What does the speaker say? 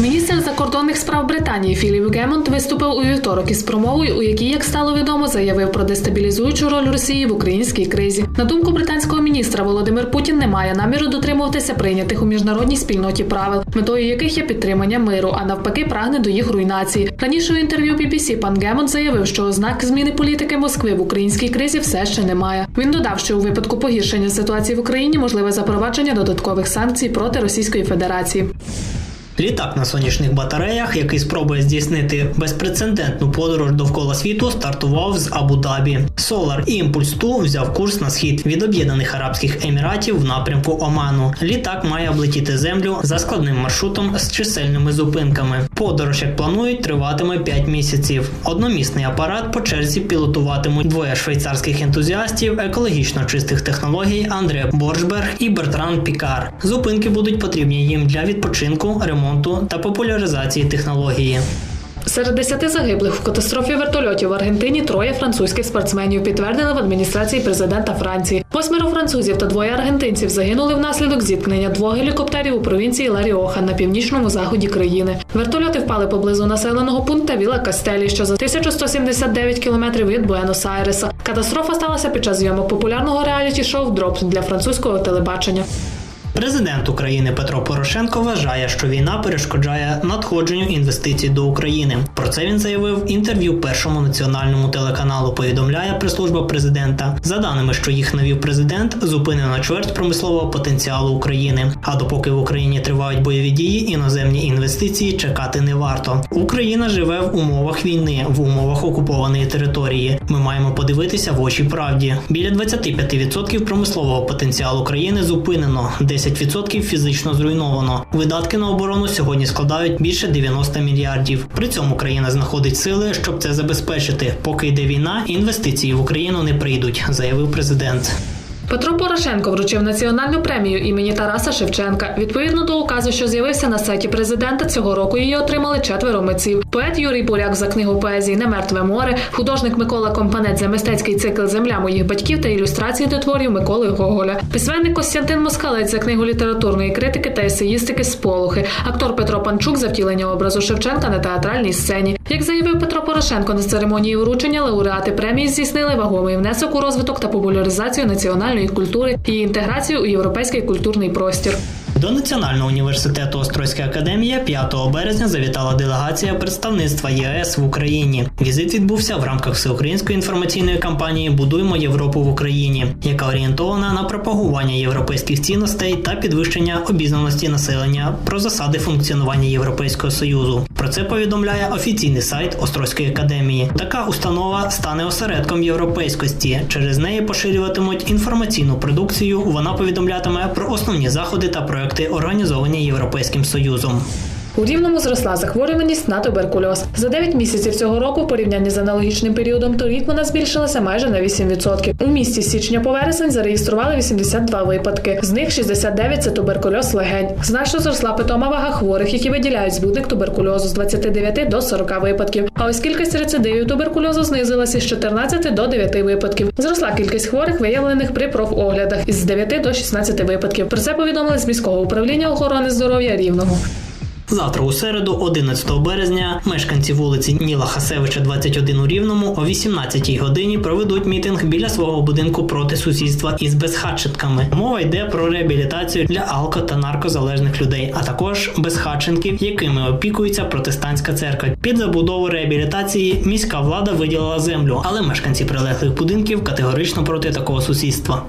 Міністр закордонних справ Британії Філіп Гемонт виступив у вівторок із промовою, у якій, як стало відомо, заявив про дестабілізуючу роль Росії в українській кризі. На думку британського міністра, Володимир Путін не має наміру дотримуватися прийнятих у міжнародній спільноті правил, метою яких є підтримання миру, а навпаки, прагне до їх руйнації. Раніше у інтерв'ю BBC пан Гемонт заявив, що ознак зміни політики Москви в українській кризі все ще немає. Він додав, що у випадку погіршення ситуації в Україні можливе запровадження додаткових санкцій проти Російської Федерації. Літак на сонячних батареях, який спробує здійснити безпрецедентну подорож довкола світу, стартував з Абу-Дабі. Solar Impulse 2 взяв курс на схід від Об'єднаних Арабських Еміратів в напрямку Оману. Літак має облетіти землю за складним маршрутом з чисельними зупинками. Подорож, як планують, триватиме 5 місяців. Одномісний апарат по черзі пілотуватимуть двоє швейцарських ентузіастів екологічно чистих технологій Андре Боршберг і Бертран Пікар. Зупинки будуть потрібні їм для відпочинку, ремонту та популяризації технології. Серед десяти загиблих в катастрофі вертольотів в Аргентині троє французьких спортсменів підтвердили в адміністрації президента Франції. Восьмеро французів та двоє аргентинців загинули внаслідок зіткнення двох гелікоптерів у провінції Ларіоха на північному заході країни. Вертольоти впали поблизу населеного пункту Віла Кастелі, що за 1179 кілометрів від Буенос-Айреса. Катастрофа сталася під час зйомок популярного реаліті-шоу «Дроп» для французького телебачення. Президент України Петро Порошенко вважає, що війна перешкоджає надходженню інвестицій до України. Про це він заявив в інтерв'ю першому національному телеканалу. Повідомляє прес-служба президента. За даними, що їх навів президент, зупинено чверть промислового потенціалу України. А допоки в Україні тривають бойові дії, іноземні інвестиції чекати не варто. Україна живе в умовах війни, в умовах окупованої території. Ми маємо подивитися в очі правді. Біля 25% промислового потенціалу країни зупинено. 10% фізично зруйновано. Видатки на оборону сьогодні складають більше 90 мільярдів. При цьому країна знаходить сили, щоб це забезпечити. Поки йде війна, інвестиції в Україну не прийдуть, заявив президент. Петро Порошенко вручив національну премію імені Тараса Шевченка. Відповідно до указу, що з'явився на сайті президента, цього року її отримали четверо митців. Поет Юрій Буряк за книгу поезії Немертве море, художник Микола Компанець за мистецький цикл Земля моїх батьків та ілюстрації до творів Миколи Гоголя. Письменник Костянтин Москалець за книгу літературної критики та есеїстики Сполохи. Актор Петро Панчук за втілення образу Шевченка на театральній сцені. Як заявив Петро Порошенко на церемонії вручення, лауреати премії здійснили вагомий внесок у розвиток та популяризацію національної культури і інтеграцію у європейський культурний простір. До Національного університету Острозька академія 5 березня завітала делегація представництва ЄС в Україні. Візит відбувся в рамках всеукраїнської інформаційної кампанії Будуймо Європу в Україні, яка орієнтована на пропагування європейських цінностей та підвищення обізнаності населення про засади функціонування Європейського союзу. Про це повідомляє офіційний сайт Острозької академії. Така установа стане осередком європейськості. Через неї поширюватимуть інформаційну продукцію. Вона повідомлятиме про основні заходи та проекти, організовані Європейським Союзом. У рівному зросла захворюваність на туберкульоз. За 9 місяців цього року, в порівнянні з аналогічним періодом торік, вона збільшилася майже на 8%. У місті січня по вересень зареєстрували 82 випадки. З них 69 – це туберкульоз легень. Значно зросла питома вага хворих, які виділяють збудник туберкульозу з 29 до 40 випадків. А ось кількість рецидивів туберкульозу знизилася з 14 до 9 випадків. Зросла кількість хворих, виявлених при профоглядах із 9 до 16 випадків. Про це повідомили з міського управління охорони здоров'я рівного. Завтра у середу, 11 березня, мешканці вулиці Ніла Хасевича, 21 у Рівному, о 18 годині проведуть мітинг біля свого будинку проти сусідства із безхатченками. Мова йде про реабілітацію для алко та наркозалежних людей, а також безхатченків, якими опікується протестантська церква. Під забудову реабілітації міська влада виділила землю, але мешканці прилеглих будинків категорично проти такого сусідства.